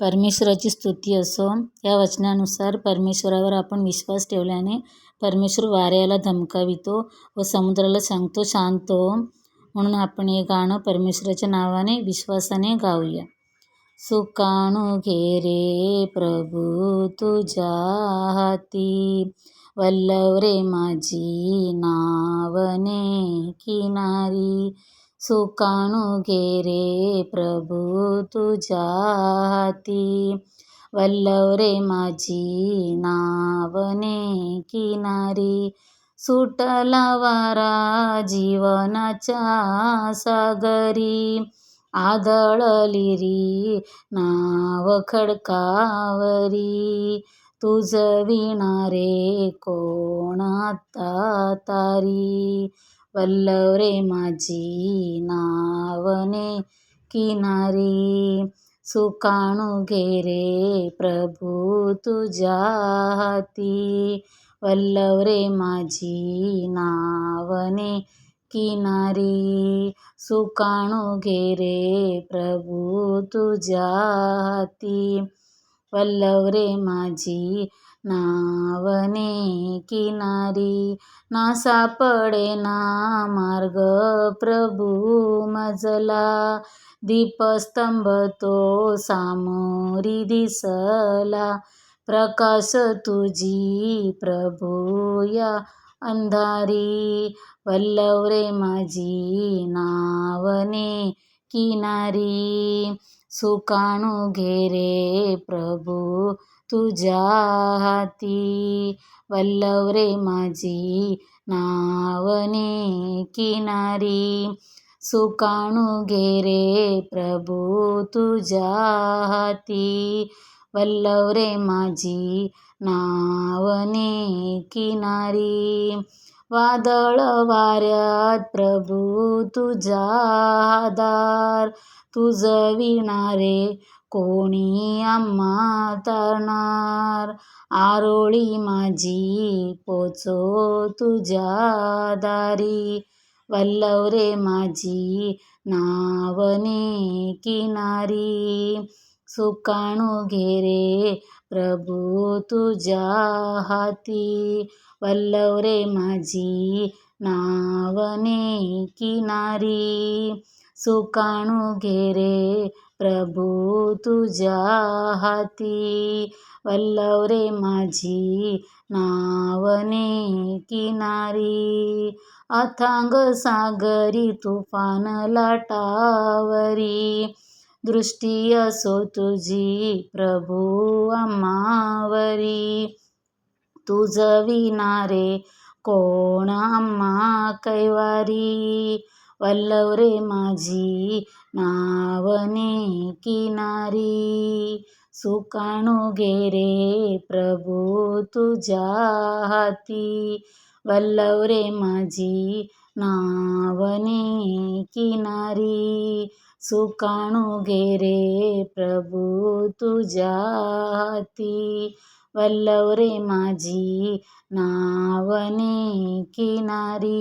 परमेश्वराची स्तुती असो या वचनानुसार परमेश्वरावर आपण विश्वास ठेवल्याने परमेश्वर वाऱ्याला धमकावितो व समुद्राला सांगतो शांत हो. म्हणून आपण हे गाणं परमेश्वराच्या नावाने विश्वासाने गाऊया. सुकाणू घे रे प्रभू तुझ्या हाती वल्लव रे माझी नावने किनारी सुकाणू घे रे प्रभू तुझ्या हाती वल्लव रे माझी नावने किनारी. सुटला वारा जीवनाच्या सागरी. आदळली री नाव खडकावरी. तुझ विणारे कोण आता तारी? वल्लव रे माझी नावने किनारी. सुकाणू घे रे प्रभू तुझ्या हाती. वल्लव रे माझी नावने किनारी. सुकाणू घे रे प्रभू तुझ्या हाती. वल्लव रे माझी नावने किनारी ना सापडे ना मार्ग प्रभू मजला. दीपस्तंभ तो सामोरी दिसला. प्रकाश तुझी प्रभू या अंधारी. वल्लव रे माझी नावने किनारी. सुकाणू घे रे प्रभू तुझ्या हाती. वल्लव रे माझी नावने किनारी. सुकाणू घे रे प्रभू तुझ्या हाती. वल्लव रे माझी नावने किनारी. वादळ वाऱ्यात प्रभू तुझा आधार. तुझ विणारे कोणी आम्हा तरणार? आरोळी माझी पोचो तुझ्या दारी. वल्लव रे माझी नावने किनारी. सुकाणू घेरे प्रभू तुझ्या हाती वल्लव रे माझी नावने किनारी सुकाणू घेरे प्रभू तुझ्या हाती वल्लव रे माझी नावने किनारी अथांग सागरी तुफान लाटावरी दृष्टी असो तुझी प्रभू अम्मावरी तुझ विनारे कोण अम्मा कैवारी वल्लव रे माझी नावने किनारी सुकाणू गे रे प्रभू तुझ्या हाती वल्लव रे माझी नावने किनारी सुकाणू घे रे प्रभू हाती वल्लव रे माझी नावने किनारी